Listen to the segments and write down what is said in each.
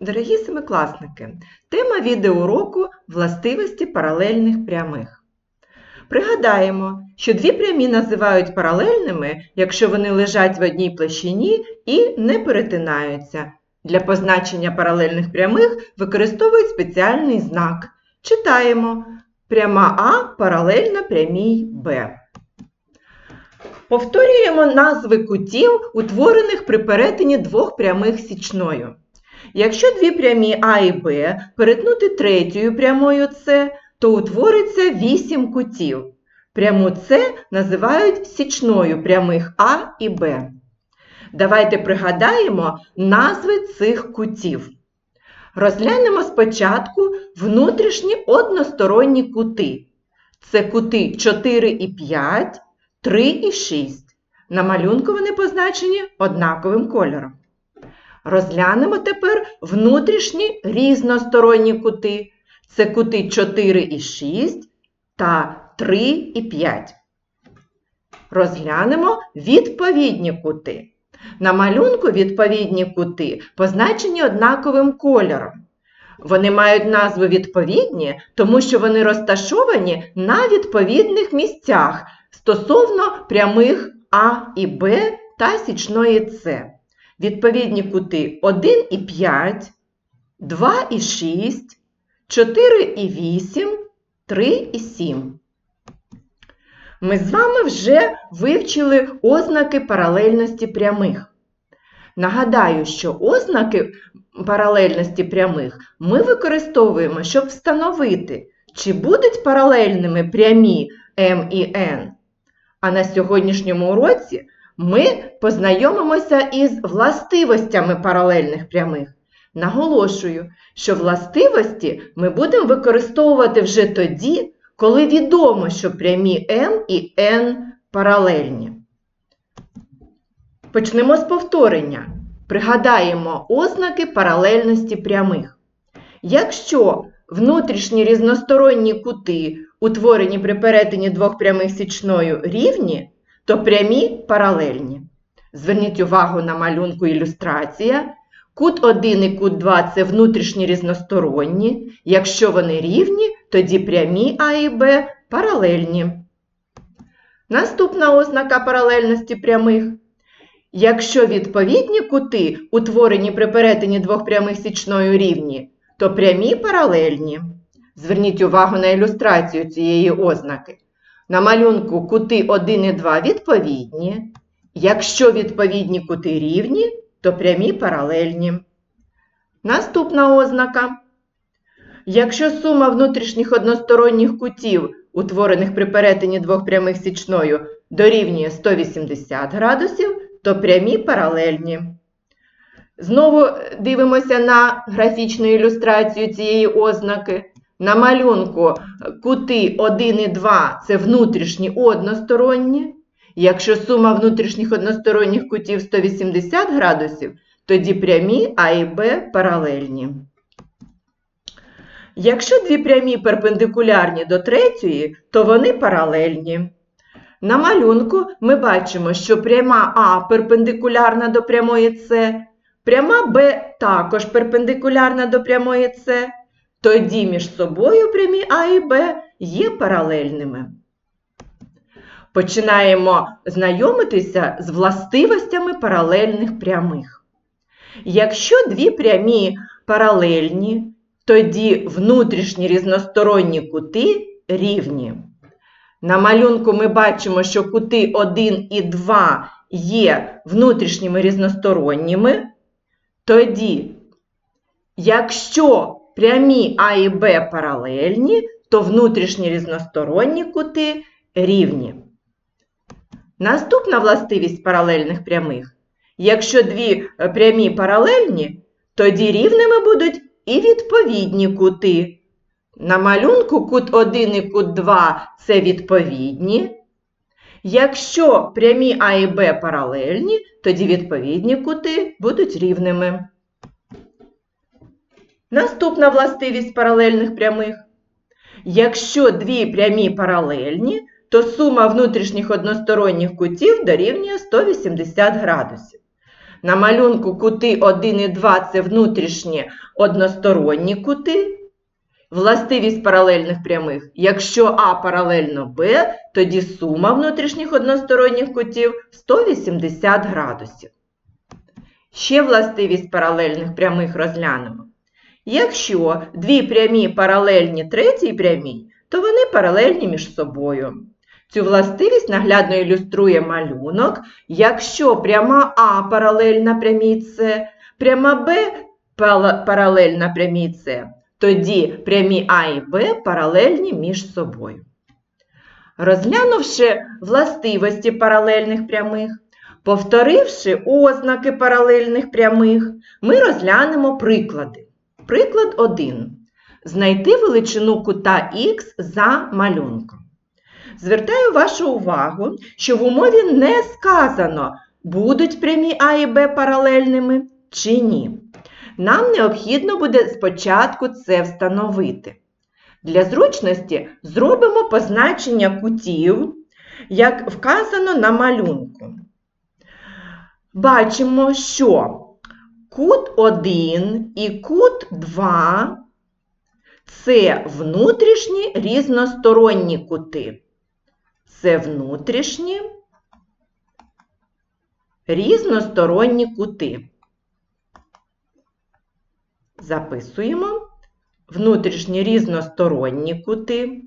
Дорогі семикласники, тема відеоуроку властивості паралельних прямих. Пригадаємо, що дві прямі називають паралельними, якщо вони лежать в одній площині і не перетинаються. Для позначення паралельних прямих використовують спеціальний знак. Читаємо пряма А паралельна прямій Б. Повторюємо назви кутів, утворених при перетині двох прямих січною. Якщо дві прямі А і Б перетнути третьою прямою С, то утвориться вісім кутів. Пряму С називають січною прямих А і Б. Давайте пригадаємо назви цих кутів. Розглянемо спочатку внутрішні односторонні кути. Це кути 4 і 5, 3 і 6. На малюнку вони позначені однаковим кольором. Розглянемо тепер внутрішні різносторонні кути. Це кути 4 і 6 та 3 і 5. Розглянемо відповідні кути. На малюнку відповідні кути позначені однаковим кольором. Вони мають назву відповідні, тому що вони розташовані на відповідних місцях стосовно прямих А і Б та січної С. Відповідні кути 1 і 5, 2 і 6, 4 і 8, 3 і 7. Ми з вами вже вивчили ознаки паралельності прямих. Нагадаю, що ознаки паралельності прямих ми використовуємо, щоб встановити, чи будуть паралельними прямі М і Н. А на сьогоднішньому уроці ми познайомимося із властивостями паралельних прямих. Наголошую, що властивості ми будемо використовувати вже тоді, коли відомо, що прямі М і Н паралельні. Почнемо з повторення. Пригадаємо ознаки паралельності прямих. Якщо внутрішні різносторонні кути, утворені при перетині двох прямих січною рівні, то прямі паралельні. Зверніть увагу на малюнку ілюстрація. Кут 1 і кут 2 це внутрішні різносторонні. Якщо вони рівні, тоді прямі А і Б паралельні. Наступна ознака паралельності прямих. Якщо відповідні кути, утворені при перетині двох прямих січною рівні, то прямі паралельні. Зверніть увагу на ілюстрацію цієї ознаки. На малюнку кути 1 і 2 відповідні. Якщо відповідні кути рівні, то прямі паралельні. Наступна ознака. Якщо сума внутрішніх односторонніх кутів, утворених при перетині двох прямих січною, дорівнює 180 градусів, то прямі паралельні. Знову дивимося на графічну ілюстрацію цієї ознаки. На малюнку кути 1 і 2 це внутрішні односторонні. Якщо сума внутрішніх односторонніх кутів 180 градусів, тоді прямі А і Б паралельні. Якщо дві прямі перпендикулярні до третьої, то вони паралельні. На малюнку ми бачимо, що пряма А перпендикулярна до прямої С, пряма Б також перпендикулярна до прямої С, тоді між собою прямі А і Б є паралельними. Починаємо знайомитися з властивостями паралельних прямих. Якщо дві прямі паралельні, тоді внутрішні різносторонні кути рівні. На малюнку ми бачимо, що кути 1 і 2 є внутрішніми різносторонніми. Тоді, якщо прямі А і Б паралельні, то внутрішні різносторонні кути рівні. Наступна властивість паралельних прямих. Якщо дві прямі паралельні, тоді рівними будуть і відповідні кути. На малюнку кут 1 і кут 2 це відповідні. Якщо прямі А і Б паралельні, тоді відповідні кути будуть рівними. Наступна властивість паралельних прямих. Якщо дві прямі паралельні, то сума внутрішніх односторонніх кутів дорівнює 180 градусів. На малюнку кути 1 і 2 це внутрішні односторонні кути. Властивість паралельних прямих. Якщо А паралельно Б, тоді сума внутрішніх односторонніх кутів 180 градусів. Ще властивість паралельних прямих розглянемо. Якщо дві прямі паралельні третій прямій, то вони паралельні між собою. Цю властивість наглядно ілюструє малюнок. Якщо пряма А паралельна прямій С, пряма Б паралельна прямій С, тоді прямі А і Б паралельні між собою. Розглянувши властивості паралельних прямих, повторивши ознаки паралельних прямих, ми розглянемо приклади. Приклад 1. Знайти величину кута Х за малюнком. Звертаю вашу увагу, що в умові не сказано, будуть прямі А і Б паралельними чи ні. Нам необхідно буде спочатку це встановити. Для зручності зробимо позначення кутів, як вказано на малюнку. Бачимо, що кут 1 і кут 2 це внутрішні різносторонні кути. Це внутрішні різносторонні кути. Записуємо внутрішні різносторонні кути.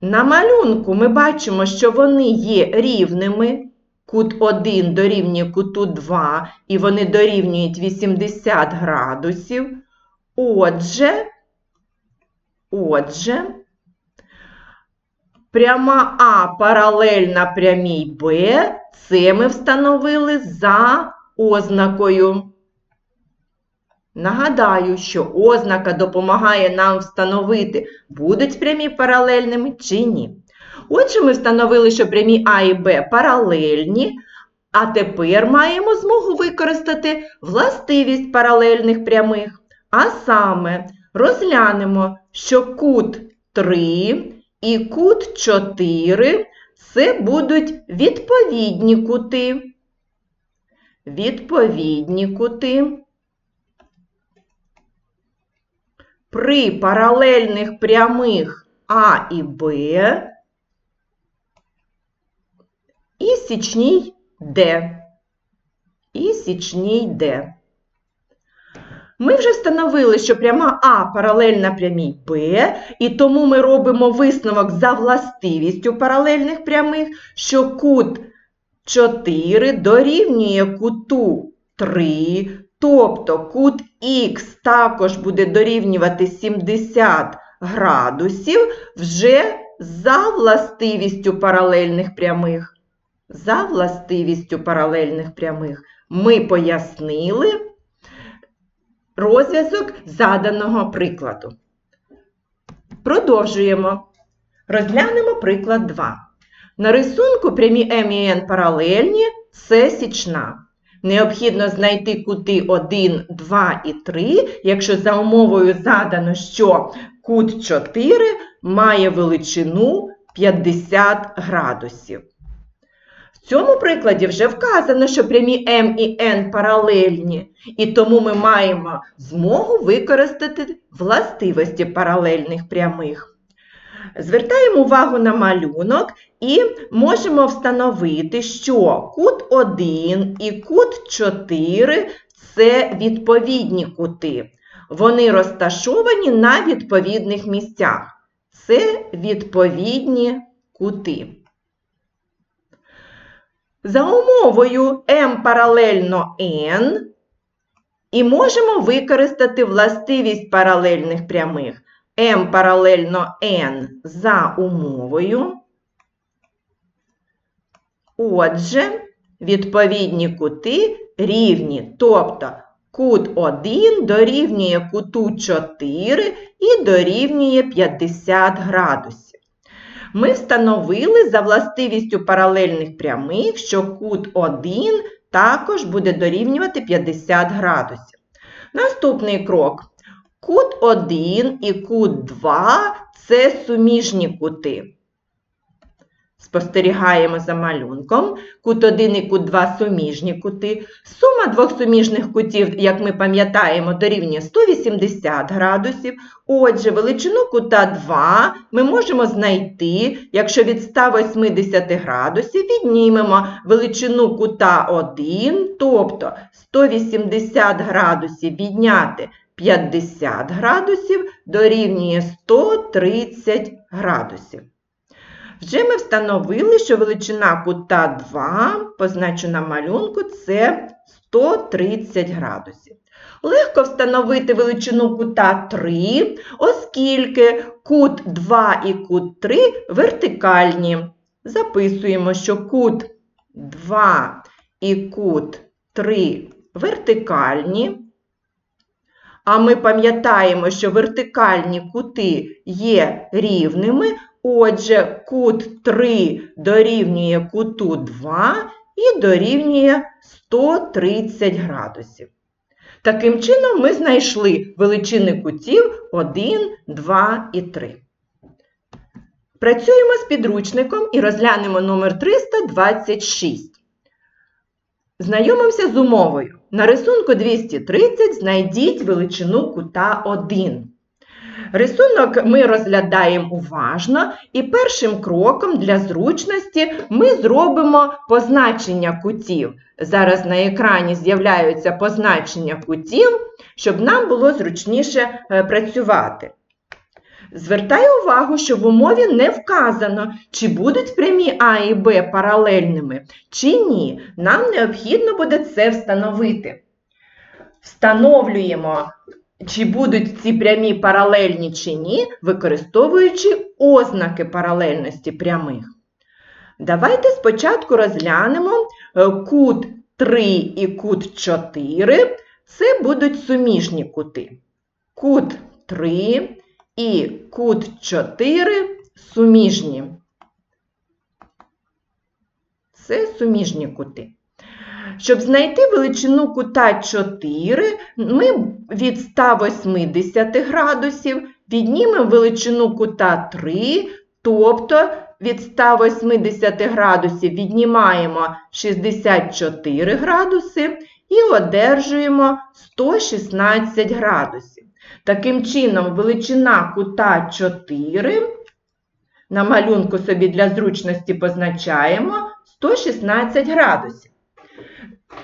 На малюнку ми бачимо, що вони є рівними. Кут 1 дорівнює куту 2, і вони дорівнюють 80 градусів. Отже, отже, пряма А паралельна прямій Б, це ми встановили за ознакою. Нагадаю, що ознака допомагає нам встановити, будуть прямі паралельними чи ні. Отже, ми встановили, що прямі А і Б паралельні, а тепер маємо змогу використати властивість паралельних прямих. А саме розглянемо, що кут 3 і кут 4 це будуть відповідні кути. Відповідні кути. При паралельних прямих А і Б і січній Д. І січній Д. Ми вже встановили, що пряма А паралельна прямій Б, і тому ми робимо висновок за властивістю паралельних прямих, що кут 4 дорівнює куту 3, тобто кут Х також буде дорівнювати 70 градусів вже за властивістю паралельних прямих. За властивістю паралельних прямих ми пояснили розв'язок заданого прикладу. Продовжуємо. Розглянемо приклад 2. На рисунку прямі М і Н паралельні це січна. Необхідно знайти кути 1, 2 і 3, якщо за умовою задано, що кут 4 має величину 50 градусів. В цьому прикладі вже вказано, що прямі М і Н паралельні, і тому ми маємо змогу використати властивості паралельних прямих. Звертаємо увагу на малюнок і можемо встановити, що кут 1 і кут 4 це відповідні кути. Вони розташовані на відповідних місцях. Це відповідні кути. За умовою m паралельно n і можемо використати властивість паралельних прямих m паралельно n за умовою. Отже, відповідні кути рівні, тобто кут 1 дорівнює куту 4 і дорівнює 50 градусів. Ми встановили за властивістю паралельних прямих, що кут 1 також буде дорівнювати 50 градусів. Наступний крок. Кут 1 і кут 2 це суміжні кути. Спостерігаємо за малюнком. Кут 1 і кут 2 суміжні кути. Сума двох суміжних кутів, як ми пам'ятаємо, дорівнює 180 градусів. Отже, величину кута 2 ми можемо знайти, якщо від 180 градусів віднімемо величину кута 1, тобто 180 градусів відняти 50 градусів дорівнює 130 градусів. Вже ми встановили, що величина кута 2, позначена малюнку, це 130 градусів. Легко встановити величину кута 3, оскільки кут 2 і кут 3 вертикальні. Записуємо, що кут 2 і кут 3 вертикальні. А ми пам'ятаємо, що вертикальні кути є рівними, отже, кут 3 дорівнює куту 2 і дорівнює 130 градусів. Таким чином, ми знайшли величини кутів 1, 2 і 3. Працюємо з підручником і розглянемо номер 326. Знайомимося з умовою. На рисунку 230 знайдіть величину кута 1. Рисунок ми розглядаємо уважно, і першим кроком для зручності ми зробимо позначення кутів. Зараз на екрані з'являються позначення кутів, щоб нам було зручніше е, працювати. Звертаю увагу, що в умові не вказано, чи будуть прямі А і Б паралельними, чи ні. Нам необхідно буде це встановити. Встановлюємо, чи будуть ці прямі паралельні чи ні, використовуючи ознаки паралельності прямих. Давайте спочатку розглянемо е, кут 3 і кут 4. Це будуть суміжні кути. Кут 3 і кут 4 суміжні. Це суміжні кути. Щоб знайти величину кута 4, ми від 180 градусів віднімемо величину кута 3, тобто від 180 градусів віднімаємо 64 градуси і одержуємо 116 градусів. Таким чином, величина кута 4, на малюнку собі для зручності позначаємо 116 градусів.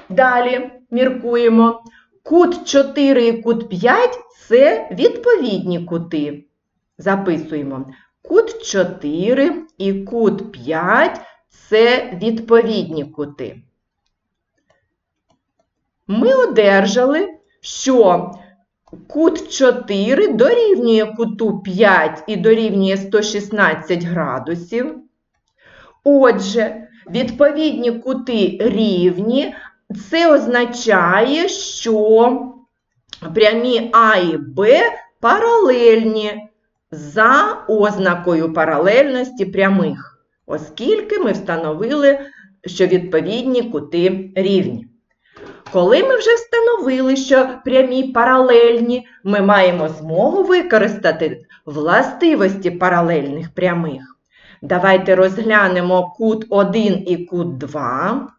Далі міркуємо. Кут 4 і кут 5 це відповідні кути. Записуємо. Кут 4 і кут 5 це відповідні кути. Ми одержали, що Кут 4 дорівнює куту 5 і дорівнює 116 градусів. Отже, відповідні кути рівні. Це означає, що прямі А і Б паралельні за ознакою паралельності прямих, оскільки ми встановили, що відповідні кути рівні. Коли ми вже встановили, що прямі паралельні, ми маємо змогу використати властивості паралельних прямих. Давайте розглянемо кут 1 і кут 2.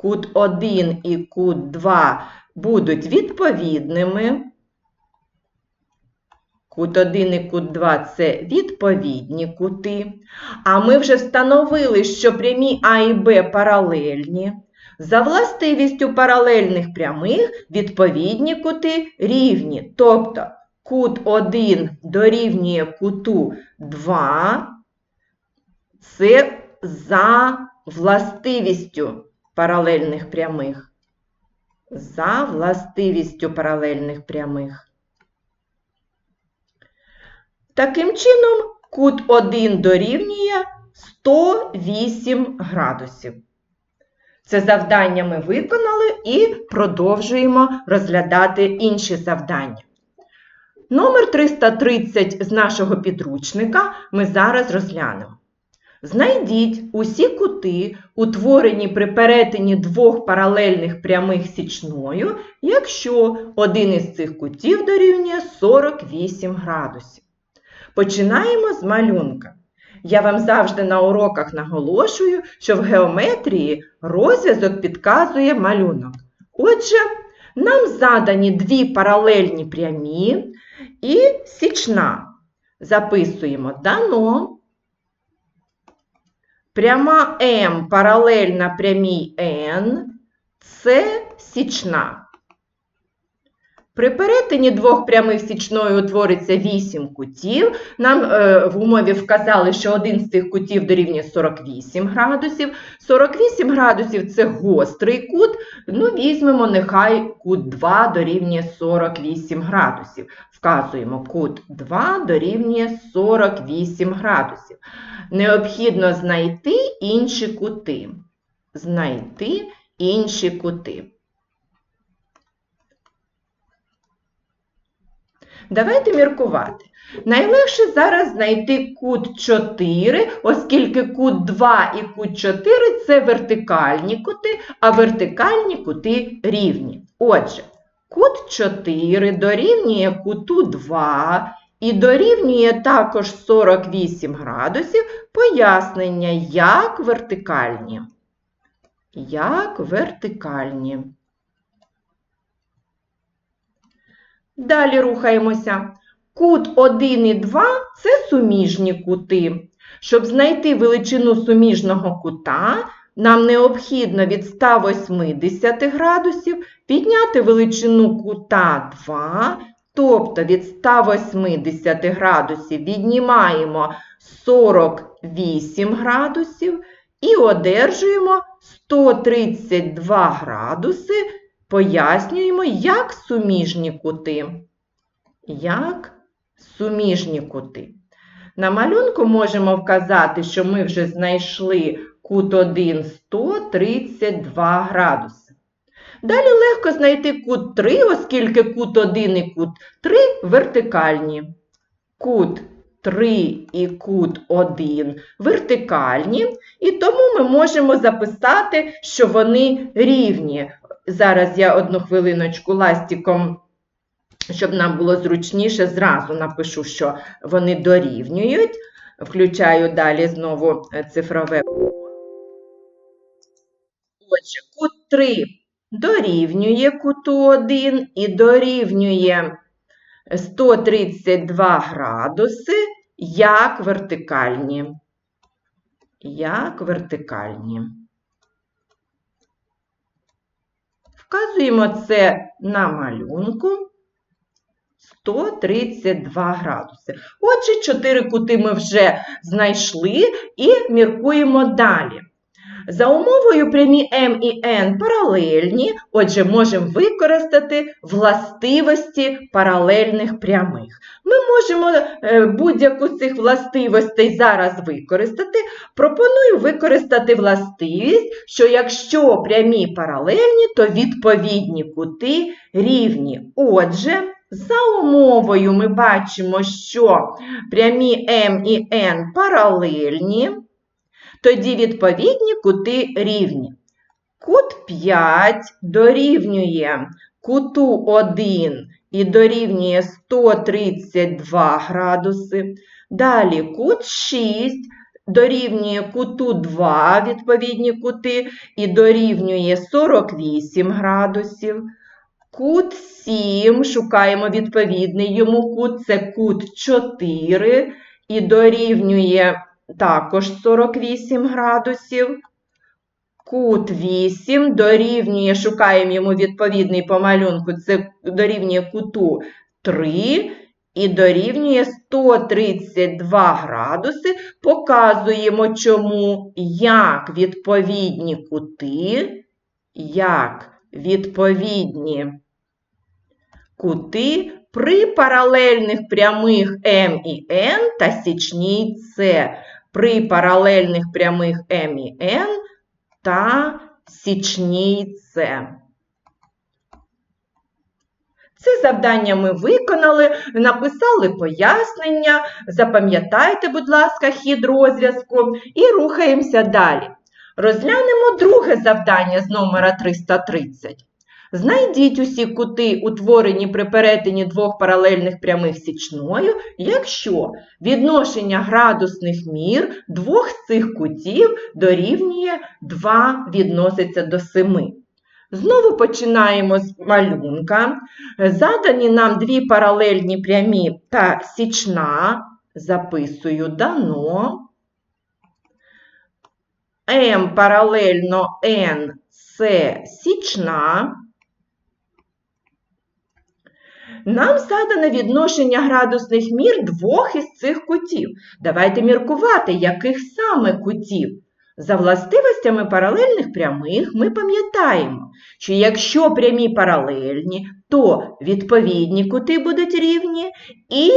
Кут 1 і кут 2 будуть відповідними. Кут 1 і кут 2 це відповідні кути. А ми вже встановили, що прямі А і Б паралельні. За властивістю паралельних прямих відповідні кути рівні. Тобто кут 1 дорівнює куту 2, це за властивістю паралельних прямих. За властивістю паралельних прямих. Таким чином, кут 1 дорівнює 108 градусів. Це завдання ми виконали і продовжуємо розглядати інші завдання. Номер 330 з нашого підручника ми зараз розглянемо. Знайдіть усі кути, утворені при перетині двох паралельних прямих січною, якщо один із цих кутів дорівнює 48 градусів. Починаємо з малюнка. Я вам завжди на уроках наголошую, що в геометрії розв'язок підказує малюнок. Отже, нам задані дві паралельні прямі і січна. Записуємо дано. Пряма М паралельна прямій Н – це січна. При перетині двох прямих січною утвориться 8 кутів. Нам е, в умові вказали, що один з цих кутів дорівнює 48 градусів. 48 градусів це гострий кут. Ну, візьмемо, нехай кут 2 дорівнює 48 градусів. Вказуємо, кут 2 дорівнює 48 градусів. Необхідно знайти інші кути. Знайти інші кути. Давайте міркувати. Найлегше зараз знайти кут 4, оскільки кут 2 і кут 4 це вертикальні кути, а вертикальні кути рівні. Отже, кут 4 дорівнює куту 2 і дорівнює також 48 градусів пояснення, як вертикальні. Як вертикальні. Далі рухаємося. Кут 1 і 2 це суміжні кути. Щоб знайти величину суміжного кута, нам необхідно від 180 градусів підняти величину кута 2, тобто від 180 градусів віднімаємо 48 градусів і одержуємо 132 градуси Пояснюємо, як суміжні кути. Як суміжні кути. На малюнку можемо вказати, що ми вже знайшли кут 1 132 градуси. Далі легко знайти кут 3, оскільки кут 1 і кут 3 вертикальні. Кут 3 і кут 1 вертикальні, і тому ми можемо записати, що вони рівні. Зараз я одну хвилиночку ластиком, щоб нам було зручніше, зразу напишу, що вони дорівнюють. Включаю далі знову е, цифрове. Отже, кут 3 дорівнює куту 1 і дорівнює 132 градуси, як вертикальні. Як вертикальні. Вказуємо це на малюнку 132 градуси. Отже, 4 кути ми вже знайшли і міркуємо далі. За умовою прямі М і N паралельні, отже, можемо використати властивості паралельних прямих. Ми можемо е, будь-яку з цих властивостей зараз використати. Пропоную використати властивість, що якщо прямі паралельні, то відповідні кути рівні. Отже, за умовою ми бачимо, що прямі М і N паралельні тоді відповідні кути рівні. Кут 5 дорівнює куту 1 і дорівнює 132 градуси. Далі кут 6 дорівнює куту 2 відповідні кути і дорівнює 48 градусів. Кут 7, шукаємо відповідний йому кут, це кут 4 і дорівнює також 48 градусів. Кут 8 дорівнює, шукаємо йому відповідний по малюнку, це дорівнює куту 3 і дорівнює 132 градуси. Показуємо, чому, як відповідні кути, як відповідні кути при паралельних прямих М і Н та січній С при паралельних прямих М і Н та січній С. Це завдання ми виконали, написали пояснення, запам'ятайте, будь ласка, хід розв'язку і рухаємося далі. Розглянемо друге завдання з номера 330. Знайдіть усі кути, утворені при перетині двох паралельних прямих січною, якщо відношення градусних мір двох з цих кутів дорівнює 2 відноситься до 7. Знову починаємо з малюнка. Задані нам дві паралельні прямі та січна. Записую дано. М паралельно N це січна. Нам задане відношення градусних мір двох із цих кутів. Давайте міркувати, яких саме кутів. За властивостями паралельних прямих ми пам'ятаємо, що якщо прямі паралельні, то відповідні кути будуть рівні і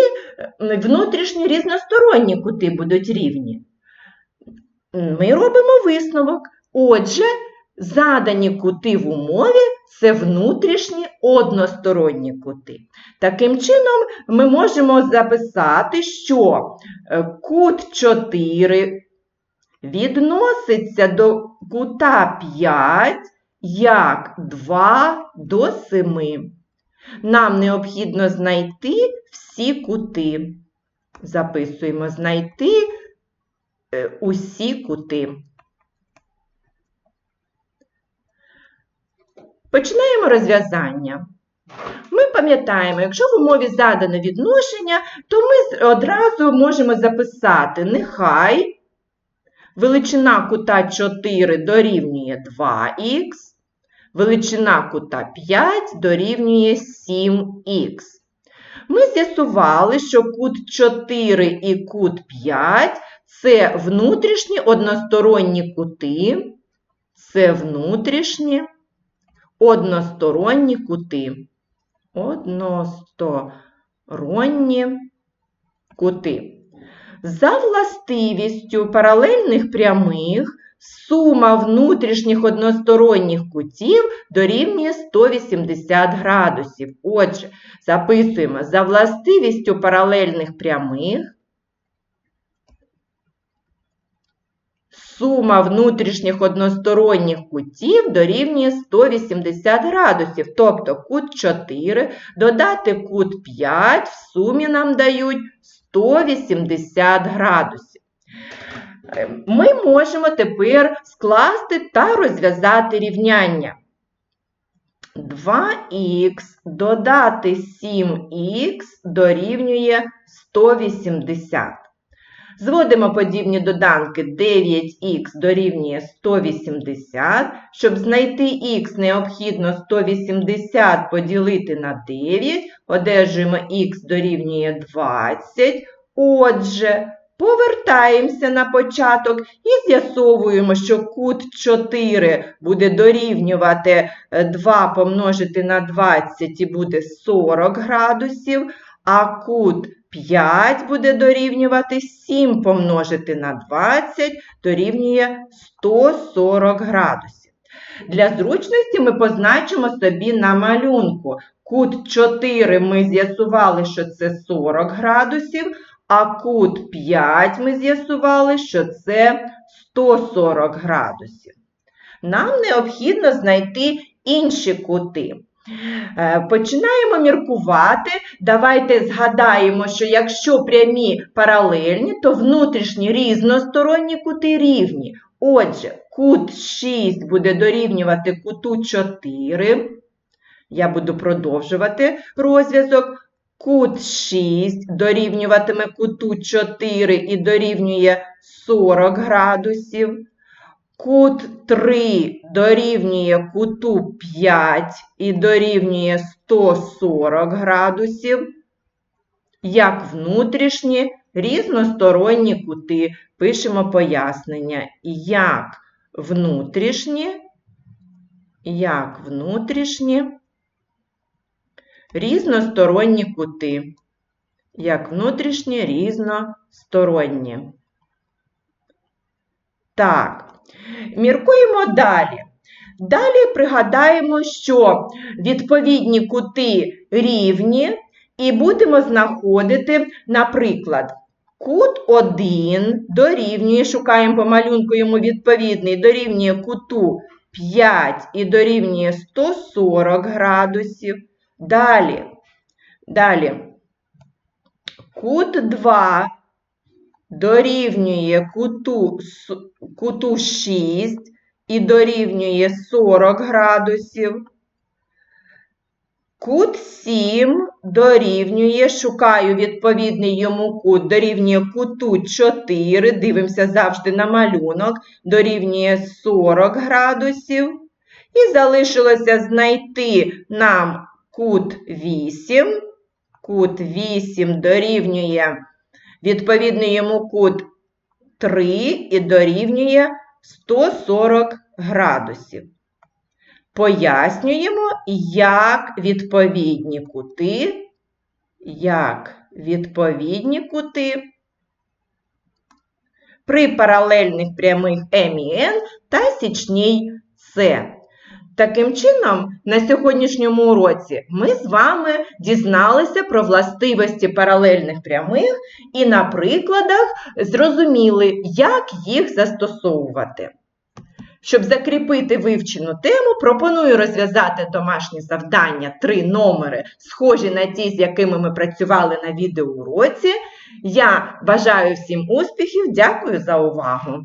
е, внутрішні різносторонні кути будуть рівні. Ми робимо висновок. Отже, задані кути в умові це внутрішні односторонні кути. Таким чином, ми можемо записати, що е, кут 4 відноситься до кута 5 як 2 до 7. Нам необхідно знайти всі кути. Записуємо знайти е, усі кути. Починаємо розв'язання. Ми пам'ятаємо, якщо в умові задано відношення, то ми одразу можемо записати нехай величина кута 4 дорівнює 2х, величина кута 5 дорівнює 7х. Ми з'ясували, що кут 4 і кут 5 це внутрішні односторонні кути, це внутрішні односторонні кути. Односторонні кути. За властивістю паралельних прямих сума внутрішніх односторонніх кутів дорівнює 180 градусів. Отже, записуємо за властивістю паралельних прямих сума внутрішніх односторонніх кутів дорівнює 180 градусів. Тобто кут 4 додати кут 5 в сумі нам дають 180 градусів. Е, ми можемо тепер скласти та розв'язати рівняння. 2х додати 7х дорівнює 180. Зводимо подібні доданки 9х дорівнює 180. Щоб знайти х, необхідно 180 поділити на 9, одержуємо х дорівнює 20. Отже, повертаємося на початок і з'ясовуємо, що кут 4 буде дорівнювати 2 помножити на 20 і буде 40 градусів, а кут 5 буде дорівнювати 7 помножити на 20 дорівнює 140 градусів. Для зручності ми позначимо собі на малюнку. Кут 4 ми з'ясували, що це 40 градусів, а кут 5 ми з'ясували, що це 140 градусів. Нам необхідно знайти інші кути. Е, починаємо міркувати. Давайте згадаємо, що якщо прямі паралельні, то внутрішні різносторонні кути рівні. Отже, кут 6 буде дорівнювати куту 4. Я буду продовжувати розв'язок. Кут 6 дорівнюватиме куту 4 і дорівнює 40 градусів. Кут 3 дорівнює куту 5 і дорівнює 140 градусів. Як внутрішні різносторонні кути. Пишемо пояснення. Як внутрішні, як внутрішні різносторонні кути. Як внутрішні різносторонні. Так. Міркуємо далі. Далі пригадаємо, що відповідні кути рівні, і будемо знаходити, наприклад, кут 1 дорівнює, шукаємо по малюнку йому відповідний, дорівнює куту 5 і дорівнює 140 градусів. Далі, далі, кут 2 дорівнює куту, куту 6 і дорівнює 40 градусів. Кут 7 дорівнює, шукаю відповідний йому кут, дорівнює куту 4, дивимося завжди на малюнок, дорівнює 40 градусів. І залишилося знайти нам кут 8. Кут 8 дорівнює відповідний йому кут 3 і дорівнює 140 градусів. Пояснюємо, як відповідні кути, як відповідні кути при паралельних прямих М і Н та січній С. Таким чином, на сьогоднішньому уроці ми з вами дізналися про властивості паралельних прямих і на прикладах зрозуміли, як їх застосовувати. Щоб закріпити вивчену тему, пропоную розв'язати домашні завдання три номери, схожі на ті, з якими ми працювали на відеоуроці. Я бажаю всім успіхів, дякую за увагу!